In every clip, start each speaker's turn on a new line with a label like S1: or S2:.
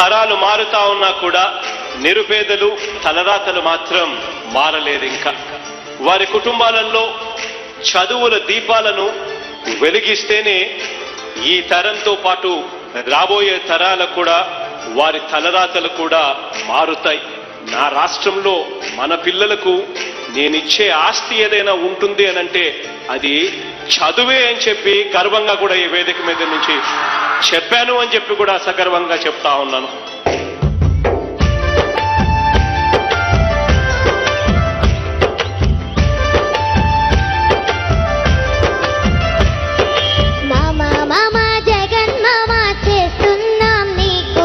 S1: తరాలు మారుతా ఉన్నా కూడా నిరుపేదలు తలరాతలు మాత్రం మారలేదు ఇంకా. వారి కుటుంబాలలో చదువుల దీపాలను వెలిగిస్తేనే ఈ తరంతో పాటు రాబోయే తరాలకు కూడా వారి తలరాతలు కూడా మారుతాయి. నా రాష్ట్రంలో మన పిల్లలకు నేనిచ్చే ఆస్తి ఏదైనా ఉంటుంది అనంటే అది చదువే అని చెప్పి గర్వంగా కూడా ఈ వేదిక మీద నుంచి చెప్పాను అని చెప్పి కూడా సగర్వంగా చెప్తా ఉన్నాను.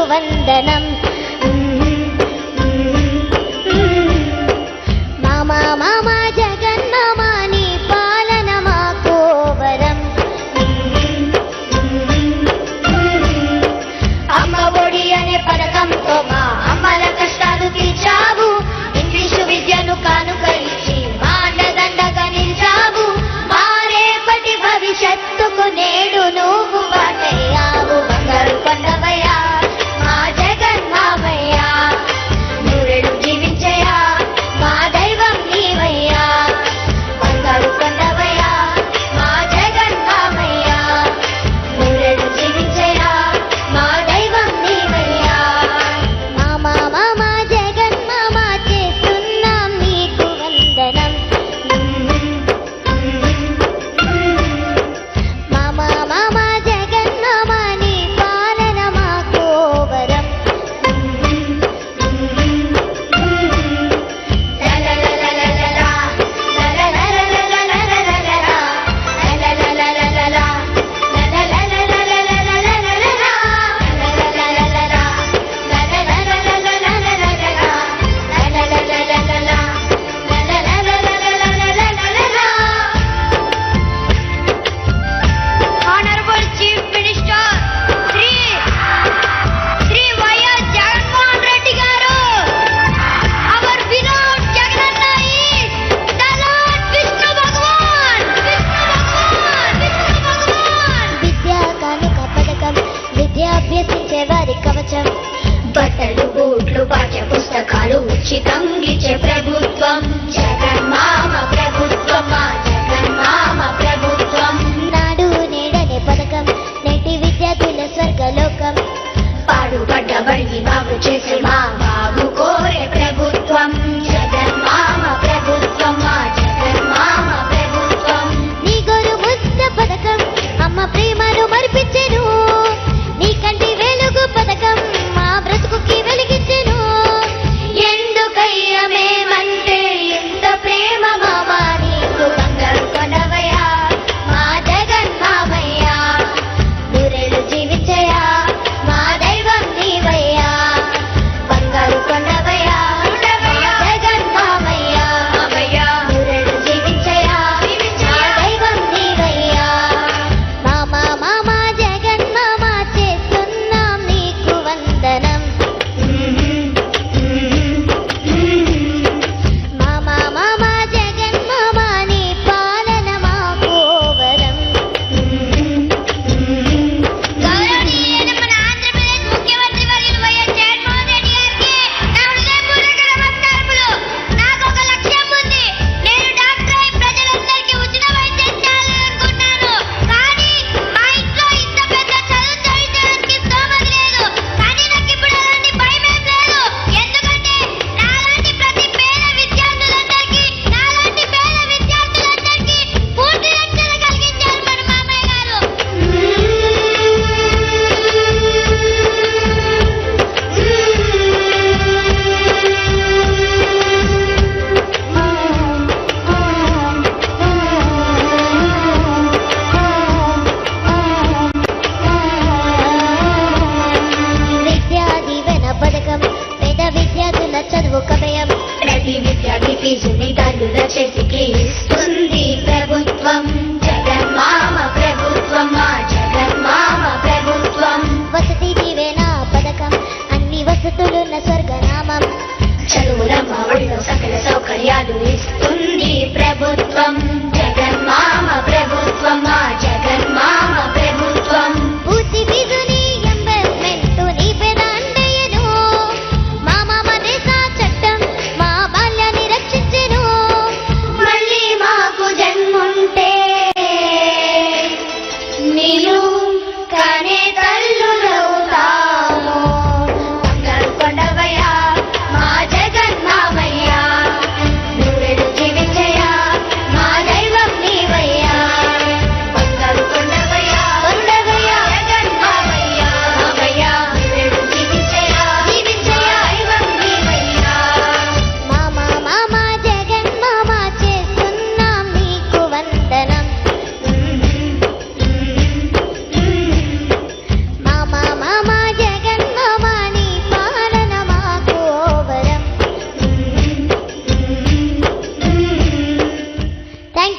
S2: వందనం. నేడు నువ్వు
S3: ఉచితం ఉచితంగిచ్చే ప్రభుత్వం.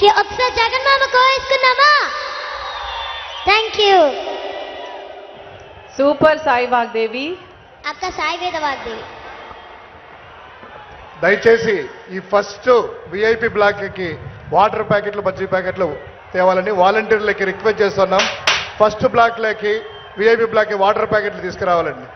S3: ఓకే ఒకసారి జగన్ మామ కోవేసుకుందామా thank you
S4: super Sai Vagdevi
S2: అక్క సాయి వేద వాగ్దేవి
S5: దయచేసి ఈ ఫస్ట్ విఐపి బ్లాక్కి వాటర్ ప్యాకెట్లు బజ్జీ ప్యాకెట్లు తేవాలని వాలంటీర్లకి రిక్వెస్ట్ చేస్తున్నాం. ఫస్ట్ బ్లాక్లోకి విఐపి బ్లాక్కి వాటర్ ప్యాకెట్లు తీసుకురావాలండి.